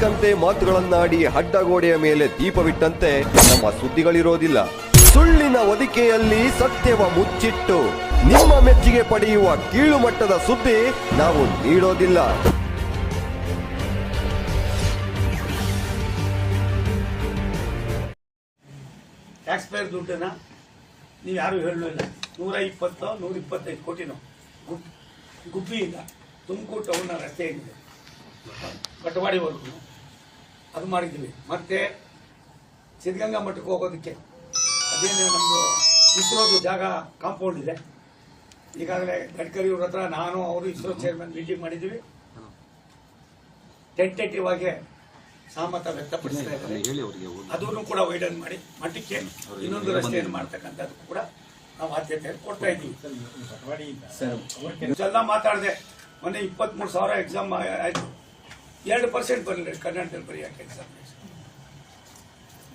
ಬೇಕಂತೆ ಮಾತುಗಳನ್ನಾಡಿ ಅಡ್ಡಗೋಡೆಯ ಮೇಲೆ ದೀಪವಿಟ್ಟಂತೆ ನಮ್ಮ ಸುದ್ದಿಗಳಿರೋದಿಲ್ಲ. ಸುಳ್ಳಿನ ಒದಿಕೆಯಲ್ಲಿ ಸತ್ಯವ ಮುಚ್ಚಿಟ್ಟು ನಿಮ್ಮ ಮೆಚ್ಚುಗೆ ಪಡೆಯುವ ಕೀಳು ಮಟ್ಟದ ಸುದ್ದಿ ನಾವು ನೀಡೋದಿಲ್ಲ. ಟ್ಯಾಕ್ಸ್ ದುಡ್ಡನ್ನ ನೀವು ಯಾರು ಹೇಳಲಿಲ್ಲ ನೂರ ಇಪ್ಪತ್ತು, ನೂರ ಇಪ್ಪತ್ತೈದು ಕೋಟಿನೋ ಗುಬ್ ಗುಬ್ಬಿಯಿಂದ ತುಮಕೂರು ಟೌನ್ನ ರಸ್ತೆಯಿಂದ ಬಟವಾಡಿವರೆಗೂ ಅದು ಮಾಡಿದ್ವಿ ಮತ್ತೆ ಸಿದ್ಧಗಂಗಾ ಮಠಕ್ಕೆ ಹೋಗೋದಕ್ಕೆ ಅದೇನೇ ನಮ್ಮದು ಇಸ್ರೋದು ಜಾಗ ಕಾಂಪೌಂಡ್ ಇದೆ ಈಗಾಗಲೇ ಗಡ್ಕರಿ ಅವ್ರ ಹತ್ರ ನಾನು ಅವರು ಇಸ್ರೋ ಚೇರ್ಮನ್ ಮೀಟಿಂಗ್ ಮಾಡಿದ್ವಿ ಟೆಂಟೇಟಿವ್ ಆಗಿ ಸಹಮತ ವ್ಯಕ್ತಪಡಿಸ್ತಾ ಇದ್ದಾರೆ ಅದನ್ನು ಕೂಡ ವೈಡನ್ ಮಾಡಿ ಮಠಕ್ಕೆ ಇನ್ನೊಂದು ರಸ್ತೆಯನ್ನು ಮಾಡ್ತಕ್ಕಂಥದ್ದು ಕೂಡ ನಾವು ಆದ್ಯತೆಯನ್ನು ಕೊಡ್ತಾ ಇದ್ದೀವಿ ಎಲ್ಲ ಮಾತಾಡಿದೆ ಮೊನ್ನೆ ಇಪ್ಪತ್ತ್ಮೂರು ಸಾವಿರ ಎಕ್ಸಾಮ್ ಆಯ್ತು ಎರಡು ಪರ್ಸೆಂಟ್ ಬರಲಿಲ್ಲ ಕನ್ನಡದಲ್ಲಿ ಬರೆಯಕ್ಕೆ ಎಕ್ಸಾಮಿನೇಷನ್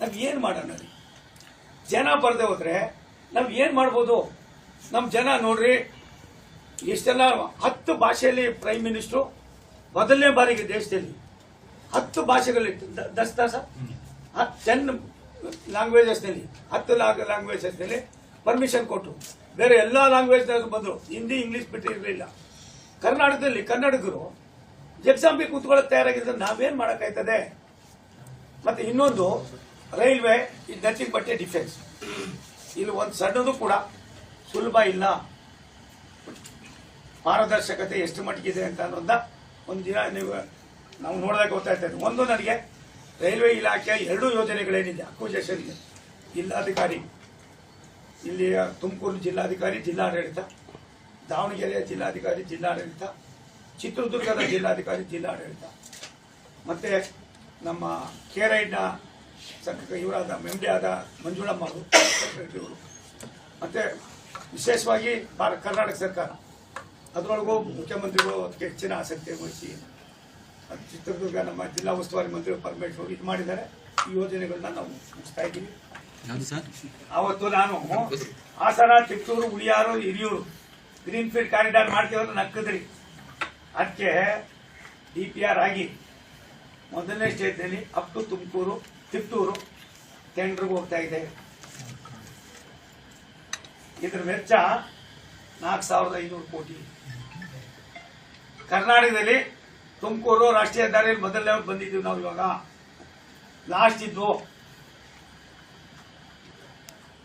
ನಾವು ಏನು ಮಾಡೋಣ ರೀ? ಜನ ಬರದೆ ಹೋದರೆ ನಾವು ಏನು ಮಾಡ್ಬೋದು? ನಮ್ಮ ಜನ ನೋಡ್ರಿ, ಎಷ್ಟೆಲ್ಲ ಹತ್ತು ಭಾಷೆಯಲ್ಲಿ ಪ್ರೈಮ್ ಮಿನಿಸ್ಟ್ರು ಮೊದಲನೇ ಬಾರಿಗೆ ದೇಶದಲ್ಲಿ ಹತ್ತು ಭಾಷೆಗಳಲ್ಲಿ, ದ- ದಸ್ತಾ ಹತ್ತು ಟೆನ್ ಲ್ಯಾಂಗ್ವೇಜಸ್ನಲ್ಲಿ ಹತ್ತು ಲ್ಯಾಂಗ್ವೇಜಸ್ನಲ್ಲಿ ಪರ್ಮಿಷನ್ ಕೊಟ್ಟು, ಬೇರೆ ಎಲ್ಲ ಲ್ಯಾಂಗ್ವೇಜ್ ಬಂದರು, ಹಿಂದಿ ಇಂಗ್ಲೀಷ್ ಬಿಟ್ಟು ಇರಲಿಲ್ಲ. ಕರ್ನಾಟಕದಲ್ಲಿ ಕನ್ನಡಿಗರು ಎಕ್ಸಾಮ್ಗೆ ಕೂತ್ಕೊಳ್ಳೋಕೆ ತಯಾರಾಗಿದ್ರೆ ನಾವೇನ್ ಮಾಡೋಕ್ಕಾಯ್ತದೆ? ಮತ್ತೆ ಇನ್ನೊಂದು, ರೈಲ್ವೆ ಇದು ನಥಿಂಗ್ ಬಟ್ಟೆ ಡಿಫೆನ್ಸ್ ಇಲ್ಲಿ ಒಂದು ಸಣ್ಣದು ಕೂಡ ಸುಲಭ ಇಲ್ಲ. ಪಾರದರ್ಶಕತೆ ಎಷ್ಟು ಮಟ್ಟಿಗಿದೆ ಅಂತ ಅನ್ನೋದ ಒಂದು ದಿನ ನೀವು, ನಾವು ನೋಡಿದಾಗ ಗೊತ್ತಾಯ್ತಾ ಇದೆ. ಒಂದು ನನಗೆ ರೈಲ್ವೆ ಇಲಾಖೆ ಎರಡು ಯೋಜನೆಗಳೇನಿದೆ. ಅಕ್ವಿಜೇಷನ್ ಇದೆ ಜಿಲ್ಲಾಧಿಕಾರಿ ಇಲ್ಲಿ ತುಮಕೂರು ಜಿಲ್ಲಾಧಿಕಾರಿ, ಜಿಲ್ಲಾಡಳಿತ, ದಾವಣಗೆರೆಯ ಜಿಲ್ಲಾಧಿಕಾರಿ, ಜಿಲ್ಲಾಡಳಿತ ಚಿತ್ರದುರ್ಗದ ಜಿಲ್ಲಾಧಿಕಾರಿ ಜಿಲ್ಲಾಡಳಿತ. ಮತ್ತೆ ನಮ್ಮ ಕೇರೈಡ್ನ ಸಕ್ಕ ಇವರಾದ ಮೆಂಬಿ ಆದ ಮಂಜುಳಮ್ಮ ಅವರು ಸೆಕ್ರೆಟರಿ ಅವರು. ಮತ್ತೆ ವಿಶೇಷವಾಗಿ ಭಾರತ ಕರ್ನಾಟಕ ಸರ್ಕಾರ. ಅದರೊಳಗೂ ಮುಖ್ಯಮಂತ್ರಿಗಳು ಅದಕ್ಕೆ ಹೆಚ್ಚಿನ ಆಸಕ್ತಿ ವಹಿಸಿ ಅದು ಚಿತ್ರದುರ್ಗ ನಮ್ಮ ಜಿಲ್ಲಾ ಉಸ್ತುವಾರಿ ಮಂತ್ರಿ ಪರಮೇಶ್ವರ್ ಇದು ಮಾಡಿದ್ದಾರೆ. ಈ ಯೋಜನೆಗಳನ್ನ ನಾವು ಮುಗಿಸ್ತಾ ಇದ್ದೀವಿ. ಅವತ್ತು ನಾನು ಹಾಸನ ಚಿತ್ತೂರು ಉಳಿಯಾರು ಹಿರಿಯೂರು ಗ್ರೀನ್ ಫೀಲ್ಡ್ ಕಾರಿಡಾರ್ ಮಾಡ್ತೀವಲ್ಲ ನಕ್ಕದ್ರಿ. ಅದಕ್ಕೆ ಡಿ ಪಿ ಆರ್ ಆಗಿ ಮೊದಲನೇ ಸ್ಟೇಜ್ನಲ್ಲಿ ಅಪ್ ಟು ತುಮಕೂರು, ತಿಪ್ಟೂರು ಟೆಂಡರ್ಗೆ ಹೋಗ್ತಾ ಇದೆ. ಇದ್ರ ವೆಚ್ಚ ನಾಲ್ಕು ಸಾವಿರದ ಐನೂರು ಕೋಟಿ. ಕರ್ನಾಟಕದಲ್ಲಿ ತುಮಕೂರು ರಾಷ್ಟ್ರೀಯ ಹೆದ್ದಾರಿಯಲ್ಲಿ ಮೊದಲನೇ ಬಂದಿದ್ದೀವಿ ನಾವು ಇವಾಗ. ಲಾಸ್ಟ್ ಇದ್ದು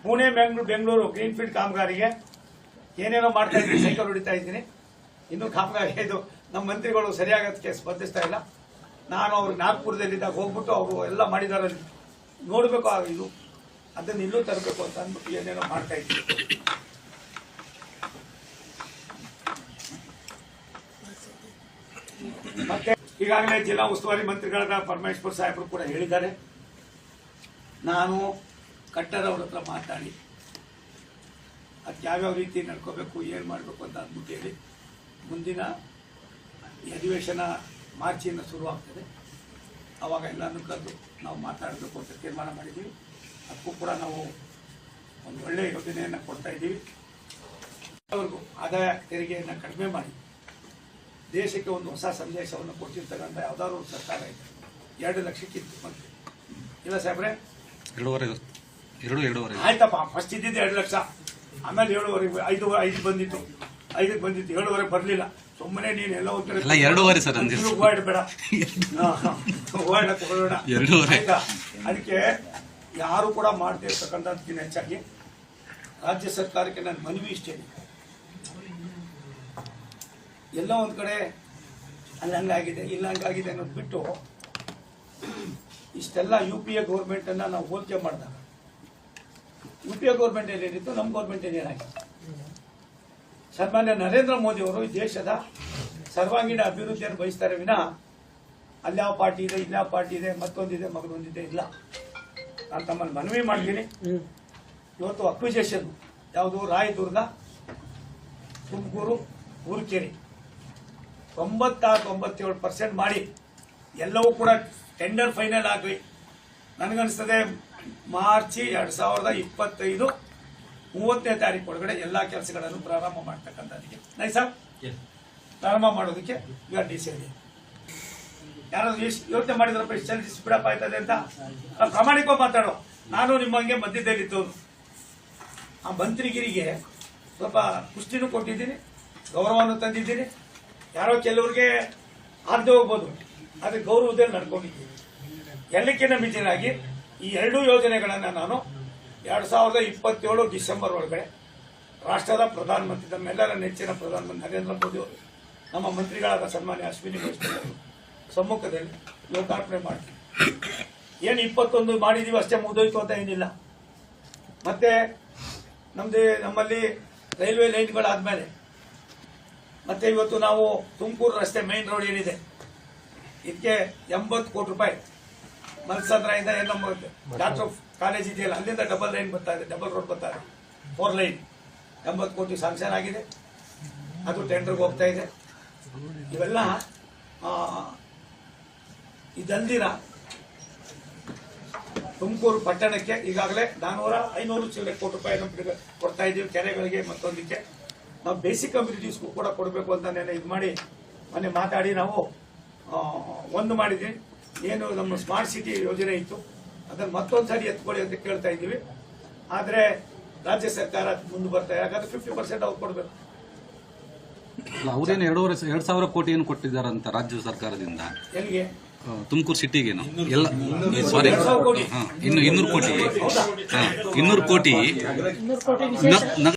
ಪುಣೆ ಬೆಂಗಳೂರು ಬೆಂಗಳೂರು ಗ್ರೀನ್ ಫೀಲ್ಡ್ ಕಾಮಗಾರಿಗೆ ಏನೇನೋ ಮಾಡ್ತಾ ಇದ್ದೀನಿ ಸೈಕಲ್ ಹೊಡಿತಾ ಇದ್ದೀನಿ. ಇನ್ನೂ ಕಾಮಗಾರಿ ಇದು ನಮ್ಮ ಮಂತ್ರಿಗಳು ಸರಿಯಾಗೋದಕ್ಕೆ ಸ್ಪರ್ಧಿಸ್ತಾ ಇಲ್ಲ. ನಾನು ಅವ್ರು ನಾಗ್ಪುರದಲ್ಲಿದ್ದಾಗ ಹೋಗ್ಬಿಟ್ಟು ಅವರು ಎಲ್ಲ ಅಲ್ಲಿ ನೋಡಬೇಕು ಆ ಇದು. ಅದನ್ನು ಇಲ್ಲೂ ತರಬೇಕು ಅಂತ ಅಂದ್ಬಿಟ್ಟು ಏನೇನೋ ಮಾಡ್ತಾ ಇದ್ದೀವಿ ಮತ್ತೆ ಈಗಾಗಲೇ ಜಿಲ್ಲಾ ಉಸ್ತುವಾರಿ ಮಂತ್ರಿಗಳಾದ ಪರಮೇಶ್ವರ್ ಸಾಹೇಬರು ಕೂಡ ಹೇಳಿದ್ದಾರೆ. ನಾನು ಕಟ್ಟರ್ ಅವ್ರ ಹತ್ರ ಮಾತಾಡಿ ಅದಕ್ಕೆ ಯಾವ್ಯಾವ ರೀತಿ ನಡ್ಕೋಬೇಕು, ಏನು ಮಾಡಬೇಕು ಅಂತ ಅಂದ್ಬಿಟ್ಟು ಹೇಳಿ. ಮುಂದಿನ ಈ ಅಧಿವೇಶನ ಮಾರ್ಚಿಂದ ಶುರುವಾಗ್ತದೆ. ಅವಾಗ ಎಲ್ಲರನ್ನು ಕರೆದು ನಾವು ಮಾತಾಡಬೇಕು ಅಂತ ತೀರ್ಮಾನ ಮಾಡಿದ್ದೀವಿ. ಅದಕ್ಕೂ ಕೂಡ ನಾವು ಒಂದು ಒಳ್ಳೆಯ ಯೋಜನೆಯನ್ನು ಕೊಡ್ತಾ ಇದ್ದೀವಿ. ಅವ್ರಿಗೂ ಆದಾಯ ತೆರಿಗೆಯನ್ನು ಕಡಿಮೆ ಮಾಡಿ. ದೇಶಕ್ಕೆ ಒಂದು ಹೊಸ ಸಂದೇಶವನ್ನು ಕೊಡ್ತಿರ್ತಕ್ಕಂಥ ಯಾವುದಾದ್ರು ಒಂದು ಸರ್ಕಾರ ಇದೆ. ಎರಡು ಲಕ್ಷಕ್ಕಿತ್ತು ಮತ್ತೆ ಇಲ್ಲ ಸಾಹೇಬ್ರೆ? ಎರಡೂವರೆ ಎರಡು ಎರಡೂವರೆ. ಆಯ್ತಪ್ಪ ಫಸ್ಟ್ ಇದ್ದಿದ್ದು ಎರಡು ಲಕ್ಷ. ಆಮೇಲೆ ಏಳುವರೆ ಐದು ಐದು ಬಂದಿತ್ತು. ಐದಕ್ಕೆ ಬಂದಿತ್ತು ಏಳುವರೆ ಬರಲಿಲ್ಲ. ಸುಮ್ಮನೆ ನೀನು ಎಲ್ಲ ಹೋಗ್ತಾರೆ ಎರಡೂವರೆ ಸರ್. ಬೇಡ. ಆಯ್ತಾ? ಅದಕ್ಕೆ ಯಾರು ಕೂಡ ಮಾಡದೇ ಇರ್ತಕ್ಕಂಥದ್ದಕ್ಕಿಂತ ಹೆಚ್ಚಾಗಿ ರಾಜ್ಯ ಸರ್ಕಾರಕ್ಕೆ ನನ್ನ ಮನವಿ ಇಷ್ಟೇ ಎಲ್ಲ ಒಂದು ಕಡೆ ಅಲ್ಲಿ ಹಂಗಾಗಿದೆ ಇಲ್ಲ ಹಂಗಾಗಿದೆ ಅನ್ನೋದು ಬಿಟ್ಟು ಇಷ್ಟೆಲ್ಲ ಯು ಪಿ ಎ ಗೌರ್ಮೆಂಟನ್ನು ಅನ್ನ ನಾವು ಹೋಲಿಕೆ ಮಾಡಿದಾಗ ಯು ಪಿ ಎ ಗೌರ್ಮೆಂಟ್ ಏನೇನಿತ್ತು ನಮ್ಮ ಗೌರ್ಮೆಂಟ್ ಏನೇನಾಗಿದೆ ಸನ್ಮಾನ್ಯ ನರೇಂದ್ರ ಮೋದಿ ಅವರು ದೇಶದ ಸರ್ವಾಂಗೀಣ ಅಭಿವೃದ್ಧಿಯನ್ನು ಬಯಸ್ತಾರೆ ವಿನ ಅಲ್ಯಾವ ಪಾರ್ಟಿ ಇದೆ, ಇಲ್ಲ ಪಾರ್ಟಿ ಇದೆ, ಮತ್ತೊಂದಿದೆ, ಮಗದೊಂದಿದೆ, ಇಲ್ಲ. ನಾನು ತಮ್ಮಲ್ಲಿ ಮನವಿ ಮಾಡ್ತೀನಿ. ಇವತ್ತು ಅಕ್ವಿಜೇಷನ್, ಯಾವುದು? ರಾಯದುರ್ಗ ತುಮಕೂರು ಊರುಕೇರಿ ತೊಂಬತ್ತಾರು, ತೊಂಬತ್ತೇಳು ಪರ್ಸೆಂಟ್ ಮಾಡಿ, ಎಲ್ಲವೂ ಕೂಡ ಟೆಂಡರ್ ಫೈನಲ್ ಆಗಲಿ. ನನಗನ್ನಿಸ್ತದೆ ಮಾರ್ಚ್ ಎರಡು ಸಾವಿರದ ಇಪ್ಪತ್ತೈದು ಮೂವತ್ತನೇ ತಾರೀಕು ಒಳಗಡೆ ಎಲ್ಲಾ ಕೆಲಸಗಳನ್ನು ಪ್ರಾರಂಭ ಮಾಡ್ತಕ್ಕಂಥದ್ದಕ್ಕೆ ನೈ ಸರ್ ಪ್ರಾರಂಭ ಮಾಡೋದಕ್ಕೆ ಈಗ ಡಿಸೈಡ್ ಯಾರಾದ್ರೂ ಯೋಚನೆ ಮಾಡಿದ್ರಪ್ಪ ಇಷ್ಟು ಜನ ಬಿಡಪ್ಪ ಆಯ್ತದೆ ಅಂತ? ಪ್ರಾಮಾಣಿಕವಾಗಿ ಮಾತಾಡೋ. ನಾನು ನಿಮ್ಮಂಗೆ ಮಧ್ಯದಲ್ಲಿದ್ದವನು. ಆ ಮಂತ್ರಿಗಿರಿಗೆ ಸ್ವಲ್ಪ ಪುಷ್ಟಿನೂ ಕೊಟ್ಟಿದ್ದೀನಿ ಗೌರವವನ್ನು ತಂದಿದ್ದೀನಿ. ಯಾರೋ ಕೆಲವ್ರಿಗೆ ಆಗದೆ ಹೋಗ್ಬೋದು. ಆದರೆ ಗೌರವದಲ್ಲಿ ನಡ್ಕೊಂಡಿದ್ದೀನಿ. ಎಲ್ಲಕ್ಕಿಂತ ಮಿತಿಯಾಗಿ ಈ ಎರಡೂ ಯೋಜನೆಗಳನ್ನು ನಾನು ಎರಡು ಸಾವಿರದ ಇಪ್ಪತ್ತೇಳು ಡಿಸೆಂಬರ್ ಒಳಗಡೆ ರಾಷ್ಟ್ರದ ಪ್ರಧಾನಮಂತ್ರಿ ನಮ್ಮೆಲ್ಲರ ನೆಚ್ಚಿನ ಪ್ರಧಾನಮಂತ್ರಿ ನರೇಂದ್ರ ಮೋದಿ ಅವರು ನಮ್ಮ ಮಂತ್ರಿಗಳಾದ ಸನ್ಮಾನ್ಯ ಅಶ್ವಿನಿ ವೈಷ್ಣವ್ ಅವರು ಸಮ್ಮುಖದಲ್ಲಿ ಲೋಕಾರ್ಪಣೆ ಮಾಡ್ತೀವಿ ಏನು ಇಪ್ಪತ್ತೊಂದು ಮಾಡಿದೀವಿ ಅಷ್ಟೇ ಮುಗಿದೋಯ್ತು ಅಂತ ಏನಿಲ್ಲ. ಮತ್ತೆ ನಮ್ದು, ನಮ್ಮಲ್ಲಿ ರೈಲ್ವೆ ಲೈನ್ಗಳಾದ್ಮೇಲೆ ಮತ್ತೆ ಇವತ್ತು ನಾವು ತುಮಕೂರು ರಸ್ತೆ ಮೇನ್ ರೋಡ್ ಏನಿದೆ, ಇದಕ್ಕೆ ಎಂಬತ್ತು ಕೋಟಿ ರೂಪಾಯಿ ಮಲ್ಸಂದ್ರದಿಂದ ಇಂದ ನಮ್ಮ ಡಾಕ್ಟರ್ ಕಾಲೇಜ್ ಇದೆಯಲ್ಲ ಅಲ್ಲಿಂದ ಡಬಲ್ ಲೈನ್ ಬರ್ತಾ ಇದೆ ಡಬಲ್ ರೋಡ್ ಬರ್ತಾ ಇದೆ. ಫೋರ್ ಲೈನ್ ಎಂಬತ್ತು ಕೋಟಿ ಸ್ಯಾಂಕ್ಷನ್ ಆಗಿದೆ. ಅದು ಟೆಂಡರ್ಗೆ ಹೋಗ್ತಾ ಇದೆ. ಇವೆಲ್ಲ ಇದಲ್ದಿರ ತುಮಕೂರು ಪಟ್ಟಣಕ್ಕೆ ಈಗಾಗಲೇ ನಾನೂರ ಐನೂರು ಚಿಲ್ಲರೆ ಕೋಟಿ ರೂಪಾಯಿ ನಮ್ಗೆ ಕೊಡ್ತಾ ಇದ್ದೀವಿ ಕೆರೆಗಳಿಗೆ ಮತ್ತೊಂದಕ್ಕೆ. ನಾವು ಬೇಸಿಕ್ ಕಮ್ಯುನಿಟೀಸ್ಗೂ ಕೂಡ ಕೊಡಬೇಕು ಅಂತ ನೆನೆ ಇದು ಮಾಡಿ ಮೊನ್ನೆ ಮಾತಾಡಿ ನಾವು ಒಂದು ಮಾಡಿದ್ವಿ. ಏನು ನಮ್ಮ ಸ್ಮಾರ್ಟ್ ಸಿಟಿ ಯೋಜನೆ ಇತ್ತು. ಅದನ್ನು ಮತ್ತೊಂದು ಸಾರಿ ಎತ್ಕೊಳ್ಳಿ ಅಂತ ಕೇಳ್ತಾ ಇದ್ದೀವಿ. ಆದರೆ ರಾಜ್ಯ ಸರ್ಕಾರ ಮುಂದೆ ಬರ್ತಾ ಯಾಕಂದ್ರೆ ಫಿಫ್ಟಿ ಪರ್ಸೆಂಟ್ ಅವ್ರು ಕೊಡಬೇಕು. ಅವ್ರೇನು ಎರಡೂವರೆ ಎರಡು ಸಾವಿರ ಕೋಟಿ ಏನು ಕೊಟ್ಟಿದ್ದಾರಂತ ರಾಜ್ಯ ಸರ್ಕಾರದಿಂದ? ಎಲ್ಲಿಗೆ? ತುಮಕೂರು ಸಿಟಿಗೇನು? ಎಲ್ಲ ಸಾರಿ ಇನ್ನು ಇನ್ನೂರು ಕೋಟಿ. ಇನ್ನೂರು ಕೋಟಿ.